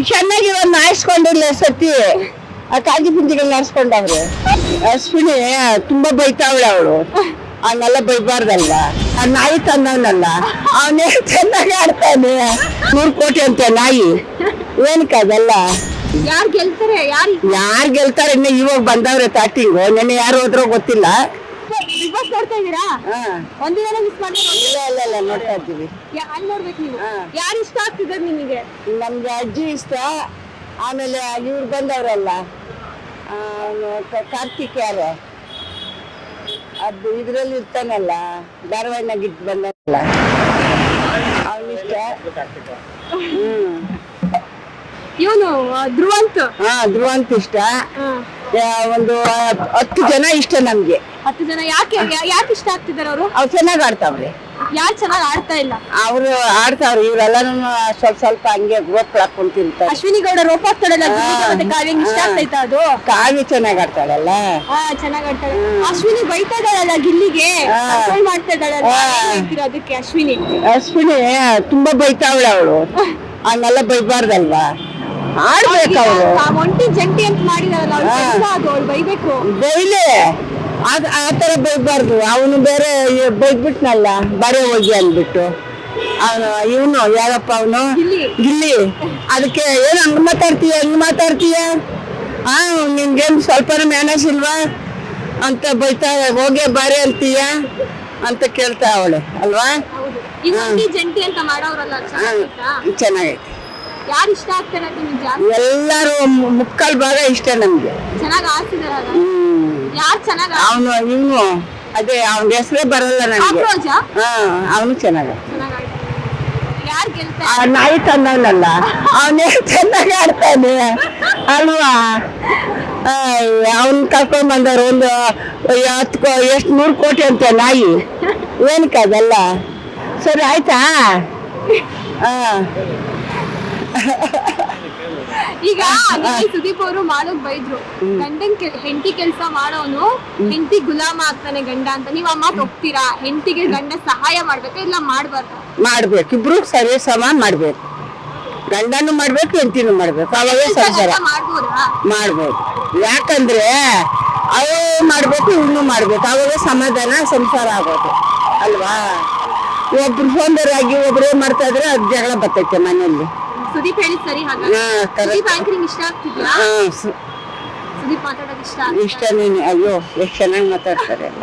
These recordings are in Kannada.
ಚೆನ್ನಾಗಿ ಒಂದು ಸತಿ. ಆ ಕಾಜಿ ಪುಂಜಿಗಳನ್ನ ಆರಿಸ್ಕೊಂಡವ್ರೆ ಅಶ್ವಿನಿ ತುಂಬಾ ಬೈತಾವಳೆ ಅವಳು. ಅವನ್ನೆಲ್ಲ ಬೈಬಾರ್ದಲ್ಲ ಆ ನಾಯಿ ತಂದವನಲ್ಲ ಅವನೇ ಚೆನ್ನಾಗಿ ಆಡ್ತಾನೆ. ನೂರು ಕೋಟಿ ಅಂತ ನಾಯಿ. ಏನಕ್ಕೆ ಅದೆಲ್ಲ? ಯಾರು ಗೆಲ್ತಾರೆ? ಯಾರು ಯಾರು ಗೆಲ್ತಾರೆ? ಇನ್ನು ಇವಾಗ ಬಂದವ್ರೆ ಸ್ಟಾರ್ಟಿಂಗು ನೆನ್ನೆ ಯಾರು ಹೋದ್ರೋ ಗೊತ್ತಿಲ್ಲ. ಬಿಗ್ ಬಾಸ್ ನೋಡ್ತಾ ಇದ್ದೀರಾ? ಒಂದಿನ ಮಿಸ್ ಮಾಡಿ ಇಲ್ಲ ಇಲ್ಲ ಇಲ್ಲ ನೋಡ್ತಾ ಇದ್ದೀವಿ. ಅಲ್ಲಿ ನೋಡ್ಬೇಕು ನೀವು. ಯಾರು ಇಷ್ಟ ಆಗ್ತಿದ್ದಾರೆ ನಿಮಗೆ? ನಮ್ಗೆ ಅಜ್ಜಿ ಇಷ್ಟ ಆಮೇಲೆ ಇವ್ರು ಬಂದವರಲ್ಲ. ಕಾರ್ತಿಕ್ ಯಾರು? ಅದು ಇದ್ರಲ್ಲಿ ಇರ್ತಾನಲ್ಲ ಧಾರವಾಡಿನಾಗ ಇದ್ದು ಬಂದಲ್ಲ ಅವನಿಷ್ಟ ಹ್ಮ್. ಇವನು ಧ್ರುವಂತ್. ಹಾ ಧ್ರುವಂತ್ ಇಷ್ಟ. ಒಂದು ಹತ್ತು ಜನ ಇಷ್ಟ ನಮ್ಗೆ. ಹತ್ತು ಜನ ಯಾಕೆ ಯಾ- ಯಾಕೆ ಇಷ್ಟ ಆಗ್ತಿದ್ದಾರೆ ಅವರು? ಅವ್ರು ಚೆನ್ನಾಗಿ ಆಡ್ತಾವ್ರಿ. ಯಾರು ಚೆನ್ನಾಗಿ ಆಡ್ತಾ ಇಲ್ಲ? ಅವ್ರು ಆಡ್ತಾವ್ರಿ ಇವ್ರೆಲ್ಲಾನು ಸ್ವಲ್ಪ ಸ್ವಲ್ಪ ಹಂಗೆ ಗೋಪ್ಳ ತಿಂತಾರೆ. ಅಶ್ವಿನಿ ಗೌಡ ರೋಪ್ ಆಗ್ತಾಳಲ್ಲ ಗಿಲ್ಲಿಗೆ ಮತ್ತೆ ಕಾವ್ಯಂಗ್ ಇಷ್ಟ. ಆಗ್ತೈತಾ ಅದು? ಕಾವ್ಯ ಚೆನ್ನಾಗಿ ಆಡ್ತಾಳಲ್ಲ. ಹಾ ಚೆನ್ನಾಗ್ ಆಡ್ತಾಳೆ. ಅಶ್ವಿನಿ ಬೈತಾ ಇದ್ದಾಳಲ್ಲ ಗಿಲ್ಲಿಗೆ? ಹಾ. ಮಾಡ್ತಾ ಇದ್ದಾಳಲ್ಲ ಹಾ. ಏನ್ ಹೇಳ್ತೀರಾ ಅದಕ್ಕೆ ಅಶ್ವಿನಿ? ಅಶ್ವಿನಿ ತುಂಬಾ ಬೈತಾವಳೆ ಅವಳು. ಅವನ್ನೆಲ್ಲ ಬೈಬಾರ್ದಲ್ವಾ? ಆಡ್ಬೇಕು ಅವಳು ಆ ಒಂಟಿ ಜಂಟಿ ಅಂತ ಮಾಡಿದಾರಲ್ಲ ಅವ್ಳು ಕೆಲ್ಸ ಅದು ಅವ್ಳು ಬೈಬೇಕು. ಬೈಲಿ. ಅದ್ ಆ ತರ ಬೈಬಾರ್ದು. ಅವನು ಬೇರೆ ಬೈದ್ಬಿಟ್ನಲ್ಲ ಬರೆ ಹೋಗಿ ಅಂದ್ಬಿಟ್ಟು. ಅವನು ಇವನು ಯಾರಪ್ಪ ಅವನು? ಗಿಲ್ಲಿ. ಗಿಲ್ಲಿ. ಅದಕ್ಕೆ ಏನು ಹಂಗ್ ಮಾತಾಡ್ತೀಯ ಹಂಗ್ ಮಾತಾಡ್ತೀಯ? ಆ ನಿನ್ಗೇನ್ ಸ್ವಲ್ಪನೂ ಮ್ಯಾನೇಜ್ ಇಲ್ವಾ? ಅಂತ ಬೈತಾ ಹೋಗಿ ಬಾರೆ ಅಂತೀಯ? ಅಂತ ಕೇಳ್ತಾ ಅವಳೆ ಅಲ್ವಾ? ಈ ಒಂಟಿ ಜಂಟಿ ಅಂತ ಮಾಡೋರಲ್ಲ ಚೆನ್ನಾಗಿತ್ತಾ ಚೆನ್ನಾಗೈತೆ. ಯಾರು ಇಷ್ಟ ಆಗ್ತಾರೆ ಅಂತ ನಿಮ್ಗೆ ಜಾಸ್ತಿ? ಎಲ್ಲರೂ ಮುಕ್ಕಲ್ ಭಾಗ ಇಷ್ಟ ನಮ್ಗೆ. ಚೆನ್ನಾಗಿ ಯಾರು ಅವನು ಇವನು ಅದೇ ಅವನ ಹೆಸರೇ ಬರಲ್ಲ ನನಗೆ ಆಕ್ರೋಶ ಹಾ ಅವನು ಚೆನ್ನಾಗ ಚೆನ್ನಾಗಿ ಯಾರು ಗೆಲ್ತಾರೆ ನಾಯಿ ತಂದವನಲ್ಲ? ಅವನೇ ಚೆನ್ನಾಗಿ ಆಡ್ತಾನೆ? ಅಲ್ವಾ? ಅವನ್ ಕರ್ಕೊಂಡ್ ಬಂದವ್ರು ಒಂದು ಹತ್ತು ಕೋ ಎಷ್ಟು ನೂರು ಕೋಟಿ ಅಂತೆ ನಾಯಿ. ಏನಕ್ಕೆ ಅದೆಲ್ಲ? ಸರಿ ಆಯ್ತಾ? ಹಾ. ಈಗ ಸುದೀಪ್ ಅವರು ಮಾಡೋಕ್ ಬೈದ್ರು. ಗಂಡನ್ ಕೆಲ್- ಹೆಂಡತಿ ಕೆಲ್ಸ ಮಾಡೋನು ಹೆಂಡತಿ ಗುಲಾಮ ಆಗ್ತಾನೆ ಗಂಡ ಅಂತ. ನೀವ್ ಆ ಮಾತು ಒಪ್ತೀರಾ? ಹೆಂಡತಿಗೆ ಗಂಡ ಸಹಾಯ ಮಾಡ್ಬೇಕು ಇಲ್ಲ ಮಾಡ್ಬಾರ್ದು? ಮಾಡ್ಬೇಕು. ಇಬ್ರು ಸರಿ ಸಮ ಮಾಡ್ಬೇಕು. ಗಂಡನು ಮಾಡ್ಬೇಕು ಹೆಂಡತಿನೂ ಮಾಡ್ಬೇಕು. ಅವಾಗ ಸಂಸಾರ. ಮಾಡ್ಬೋದಾ? ಮಾಡ್ಬೋದು. ಯಾಕಂದ್ರೆ ಅವು ಮಾಡ್ಬೇಕು ಇವನು ಮಾಡ್ಬೇಕು. ಅವಾಗ ಸಮಾಧಾನ ಸಂಸಾರ ಆಗೋದು. ಅಲ್ವಾ? ಒಬ್ರು ಸೋಂದರಾಗಿ ಒಬ್ರು ಮಾಡ್ತಾ ಇದ್ರೆ ಅದು ಜಗಳ ಬರ್ತೈತೆ ಮನೆಯಲ್ಲಿ. ಸುದೀಪ್ ಹೇಳಿದ್ ಸರಿ ಹಾಗ ಹಾ ಸುದೀಪ್ ಆಂಕರಿಂಗ್ ಇಷ್ಟ ಆಗ್ತಿದ್ಯಾ? ಹಾ ಸ- ಸುದೀಪ್ ಮಾತಾಡೋದು ಇಷ್ಟ ಅಯ್ಯೋ ಎಷ್ಟು ಚೆನ್ನಾಗಿ ಮಾತಾಡ್ತಾರೆ ಅಲ್ಲ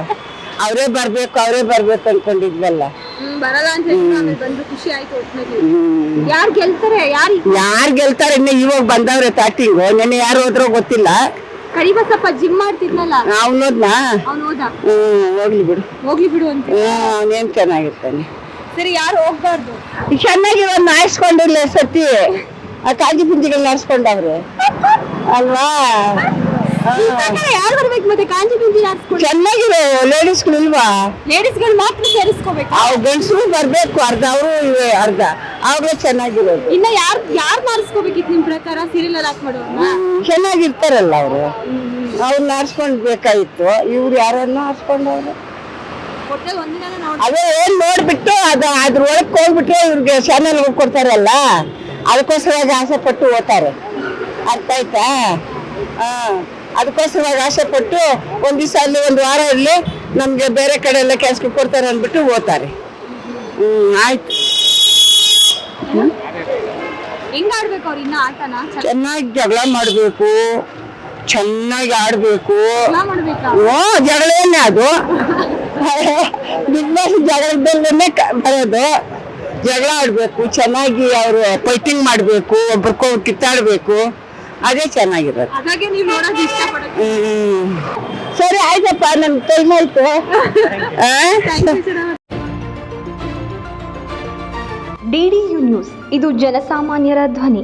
ಅವರೇ ಬರ್ಬೇಕು ಅವರೇ ಬರ್ಬೇಕು ಅನ್ಕೊಂಡಿದ್ವಲ್ಲ. ಹ್ಮ್ ಬರಲ್ಲ ಅಂತ ಹೇಳಿದ್ರು ಆಮೇಲೆ ಬಂದು ಖುಷಿ ಆಯ್ತು ಒಟ್ನಲ್ಲಿ. ಹ್ಮ್. ಯಾರ್ ಗೆಲ್ತಾರೆ? ಯಾರು ಯಾರು ಗೆಲ್ತಾರೆ? ಇನ್ನು ಇವಾಗ ಬಂದವ್ರೆ ಸ್ಟಾರ್ಟಿಂಗು ನೆನ್ನೆ ಯಾರು ಹೋದ್ರೋ ಗೊತ್ತಿಲ್ಲ. ಕರಿಬಸಪ್ಪ ಜಿಮ್ ಮಾಡ್ತಿದ್ನಲ್ಲ? ಅವನೋದ್ನಾ ಅವ್ನು ಹೋದ? ಹ್ಮ್ ಹೋಗ್ಲಿ ಬಿಡು. ಹೋಗ್ಲಿ ಬಿಡು ಅಂತ. ಹ್ಮ್ ಅವನೇನ್ ಚೆನ್ನಾಗಿರ್ತಾನೆ. ಸರಿ ಯಾರು ಹೋಗ್ಬಾರ್ದು? ಚೆನ್ನಾಗಿ ಒಂದು ಆಯಿಸ್ಕೊಂಡಿಲ್ಲ ಸತಿ ಆ ಕಾಗಿ ಪುಂಜಿಗಳನ್ನ ಆರಿಸ್ಕೊಂಡವ್ರೆ ಅಲ್ವಾ. ಯಾರು ಬರ್ಬೇಕು ಮತ್ತೆ ಕಾಂಜಿ ಬಿಂಜಿ ಚೆನ್ನಾಗಿರೋ ಲೇಡೀಸ್ಗಳು ಇಲ್ವಾ? ಲೇಡೀಸ್ಗಳು ಮಾತ್ರ ಸೇರಿಸ್ಕೋಬೇಕು? ಅವ್ ಗಂಡಸರು ಬರ್ಬೇಕು ಅರ್ಧ ಅವರು ಇವೆ ಅರ್ಧ. ಅವ್ರೇ ಚೆನ್ನಾಗಿರೋದು. ಇನ್ನ ಯಾರ್ ಯಾರು ಆರಿಸ್ಕೋಬೇಕಿತ್ತು ನಿಮ್ ಪ್ರಕಾರ? ಸೀರಿಯಲ್ ಹಾಕ್ ಮಾಡೋರ್ನ? ಚೆನ್ನಾಗಿರ್ತಾರಲ್ಲ ಅವರು. ಅವ್ರು ಆರಿಸ್ಕೊಂಡ್ ಬೇಕಾಗಿತ್ತು ಇವ್ರು ಯಾರನ್ನ ನೋಡಿ ಅದೇ ಏನ್ ನೋಡ್ಬಿಟ್ಟು ಅದ ಅದ್ರ ಒಳಗ್ ಹೋಗ್ಬಿಟ್ಟು ಇವ್ರಿಗೆ ಚಾನಲ್ ಕೊಡ್ತಾರಲ್ಲ ಅದಕ್ಕೋಸ್ಕರವಾಗಿ ಆಸೆ ಪಟ್ಟು ಓದ್ತಾರೆ ಅರ್ಥ ಆಯ್ತಾ? ಹಾ ಅದಕ್ಕೋಸ್ಕರವಾಗಿ ಆಸೆ ಪಟ್ಟು ಒಂದ್ ದಿವಸ ಅಲ್ಲಿ ಒಂದು ವಾರ ಇರ್ಲಿ ನಮ್ಗೆ ಬೇರೆ ಕಡೆ ಎಲ್ಲ ಕೆಲ್ಸಕ್ಕೆ ಕೊಡ್ತಾರೆ ಅಂದ್ಬಿಟ್ಟು ಓದ್ತಾರೆ ಹ್ಮ್ ಆಯ್ತು. ಹೆಂಗ್ ಆಡ್ಬೇಕು ಅವ್ರು ಇನ್ನ ಆಟನ? ಚೆನ್ನಾಗಿ ಜಗಳ ಮಾಡ್ಬೇಕು. ಚೆನ್ನಾಗಿ ಆಡ್ಬೇಕು. ಮಾಡ್ಬೇಕಾ? ಓ ಜಗಳೇನೆ ಅದು. ಬಿಗ್ ಬಾಸ್ ಜಗಳದಲ್ಲೇ ಬರೋದು. ಜಗಳ ಆಡಬೇಕು ಚೆನ್ನಾಗಿ ಅವರು ಫೈಟಿಂಗ್ ಮಾಡಬೇಕು ಒಬ್ರಿಗೊಬ್ರು ಕಿತ್ತಾಡಬೇಕು. ಅದೇ ಚೆನ್ನಾಗಿರೋದು. ಹಾಗಾಗಿ ನೀವ್ ನೋಡೋದು ಇಷ್ಟ ಪಡೋದು ಹ್ಮ್. ಸರಿ ಆಯ್ತಪ್ಪ ನನ್ ಟೈಮ್ ಆಯ್ತು? ಡಿಡಿಯು ನ್ಯೂಸ್ ಇದು ಜನಸಾಮಾನ್ಯರ ಧ್ವನಿ.